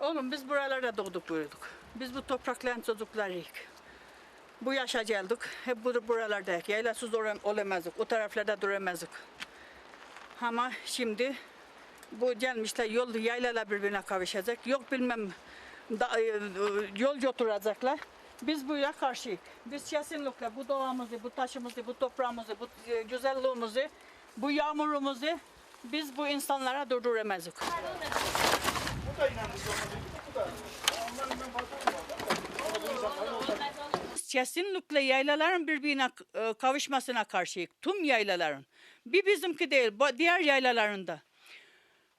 Oğlum biz buralarda doğduk büyüdük. Biz bu toprakların çocuklarıyız. Bu yaşa geldik. Hep bu buralardayız. Yaylasız olam- olamazdık. O taraflarda duramazdık. Ama şimdi bu gelmişler yol yaylalar birbirine kavuşacak. Yok bilmem da, e, yol götürecekler. Biz buya karşıyız. Biz kesinlikle bu doğamızı, bu taşımızı, bu toprağımızı, bu e, güzelliğimizi, bu yağmurumuzu biz bu insanlara durduramazdık. Bu kesinlikle yaylaların birbirine e, kavuşmasına karşıyız. Tüm yaylaların. Bir bizimki değil, diğer yaylalarında.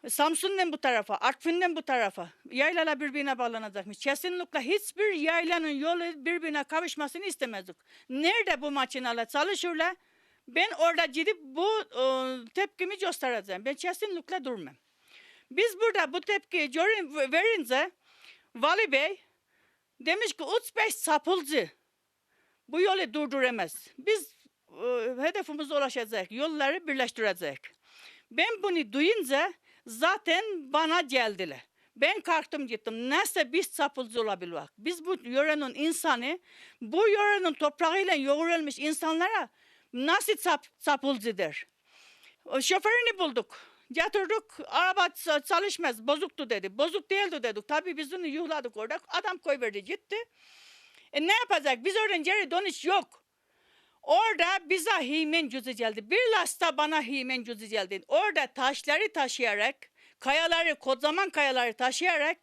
Samsun'dan bu tarafa, Artvin'den bu tarafa yaylalar birbirine bağlanacakmış. Kesinlikle hiçbir yaylanın yolu birbirine kavuşmasını istemezdik. Nerede bu makinalar çalışırlar? Ben orada gidip bu e, tepkimi göstereceğim. Ben kesinlikle durmam. Biz burada bu tepkiyi verince Vali Bey demiş ki Uç Bey sapılcı. Bu yolu durduramaz. Biz e, hedefimize ulaşacak, yolları birleştirecek. Ben bunu duyunca zaten bana geldiler. Ben kalktım gittim. Nasıl biz sapılcı olabilir? Biz bu yörenin insanı, bu yörenin toprağıyla yoğrulmuş insanlara nasıl sap, sapılcıdır? Şoförünü bulduk. Getirdik. Araba çalışmaz. Bozuktu dedi. Bozuk değildi dedik. Tabii biz onu yuhladık orada. Adam koyverdi gitti. E ne yapacak? Biz oradan geri dönüş yok. Orada bize himen cüzü geldi. Bir lasta bana himen cüzü geldi. Orada taşları taşıyarak, kayaları, kocaman kayaları taşıyarak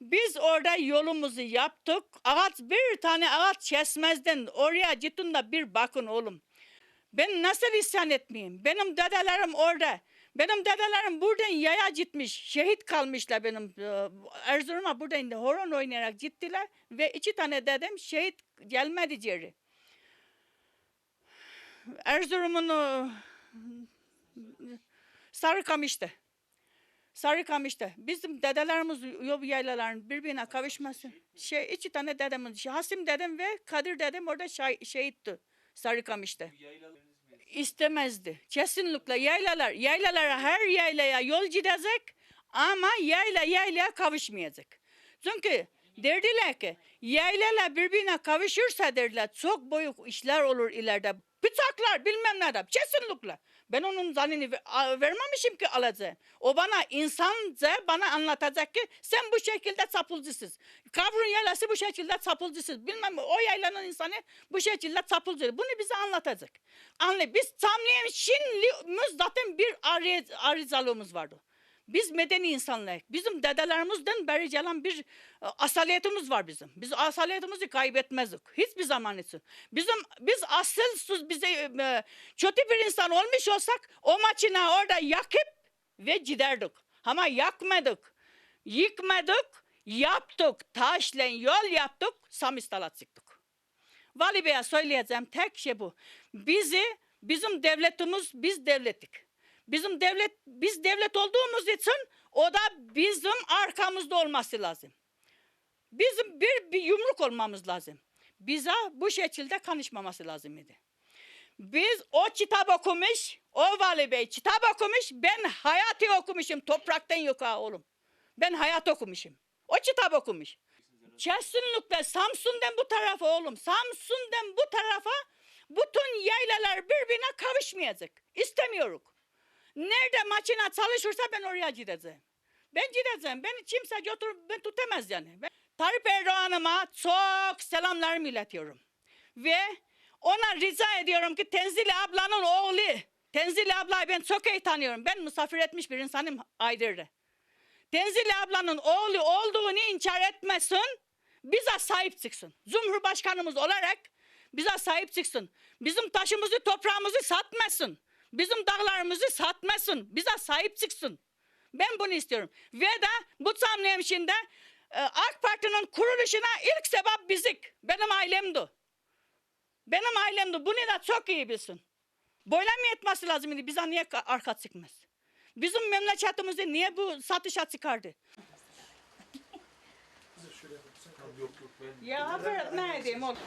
biz orada yolumuzu yaptık. Ağaç bir tane ağaç kesmezden oraya gittin de bir bakın oğlum. Ben nasıl isyan etmeyeyim? Benim dedelerim orada. Benim dedelerim buradan yaya gitmiş. Şehit kalmışlar benim. e, Erzurum'a buradan horon oynayarak gittiler. Ve iki tane dedem şehit gelmedi geri. Erzurum'un o, Sarıkamış'ta. Sarıkamış'ta. Bizim dedelerimiz yol yaylaların birbirine kavuşması. Şey, iki tane dedemiz. Hasim dedem ve Kadir dedem orada şah- şehitti. Sarıkamış'ta. İstemezdi. Kesinlikle yaylalar. Yaylalara her yaylaya yol gidecek ama yayla yaylaya kavuşmayacak. Çünkü derdiler ki yaylalar birbirine kavuşursa derdiler çok büyük işler olur ileride. Bıçaklar bilmem ne de kesinlikle. Ben onun a- vermemişim ki alacağım. O bana insanca bana anlatacak ki sen bu şekilde sapılcısız. Kavrun yaylası bu şekilde sapılcısız. Bilmem o yaylanın insanı bu şekilde sapılcı. Bunu bize anlatacak. Anla biz Samliye'nin Çinli'miz zaten bir arı- arızalığımız vardı. Biz medeni insanlar. Bizim dedelerimizden beri gelen bir e, asaliyetimiz var bizim. Biz asaliyetimizi kaybetmezdik. Hiçbir zaman için. Bizim biz asılsız bize e, kötü bir insan olmuş olsak o maçına orada yakıp ve giderdik. Ama yakmadık. Yıkmadık. Yaptık. Taşla yol yaptık. Samistalat çıktık. Vali Bey'e söyleyeceğim tek şey bu. Bizi, bizim devletimiz, biz devlettik. Bizim devlet, biz devlet olduğumuz için o da bizim arkamızda olması lazım. Bizim bir, bir yumruk olmamız lazım. Bize bu şekilde konuşmaması lazım idi. Biz o kitap okumuş, o Vali Bey kitap okumuş, ben hayatı okumuşum topraktan yukarı oğlum. Ben hayat okumuşum. O kitap okumuş. Kesinlikle Samsun'dan bu tarafa oğlum. Samsun'dan bu tarafa bütün yaylalar birbirine kavuşmayacak. İstemiyoruz. Nerede makine çalışırsa ben oraya gideceğim. Ben gideceğim. Beni kimse götür, ben tutamaz yani. Ben, Tayyip Erdoğan'ıma çok selamlarımı iletiyorum. Ve ona rica ediyorum ki Tenzile ablanın oğlu. Tenzile ablayı ben çok iyi tanıyorum. Ben misafir etmiş bir insanım Aydır'da. Tenzile ablanın oğlu olduğunu inkar etmesin. Bize sahip çıksın. Cumhurbaşkanımız olarak bize sahip çıksın. Bizim taşımızı, toprağımızı satmasın. Bizim dağlarımızı satmasın. Bize sahip çıksın. Ben bunu istiyorum. Ve de bu Samliyemşin'de e, AK Parti'nin kuruluşuna ilk sebep bizik. Benim ailemdi. Benim ailemdi. Bunu da çok iyi bilsin. Böyle mi etmesi lazım idi? Bize niye ka- arka çıkmaz? Bizim memleketimizde niye bu satışa çıkardı? Ya haber ne edeyim oğlum?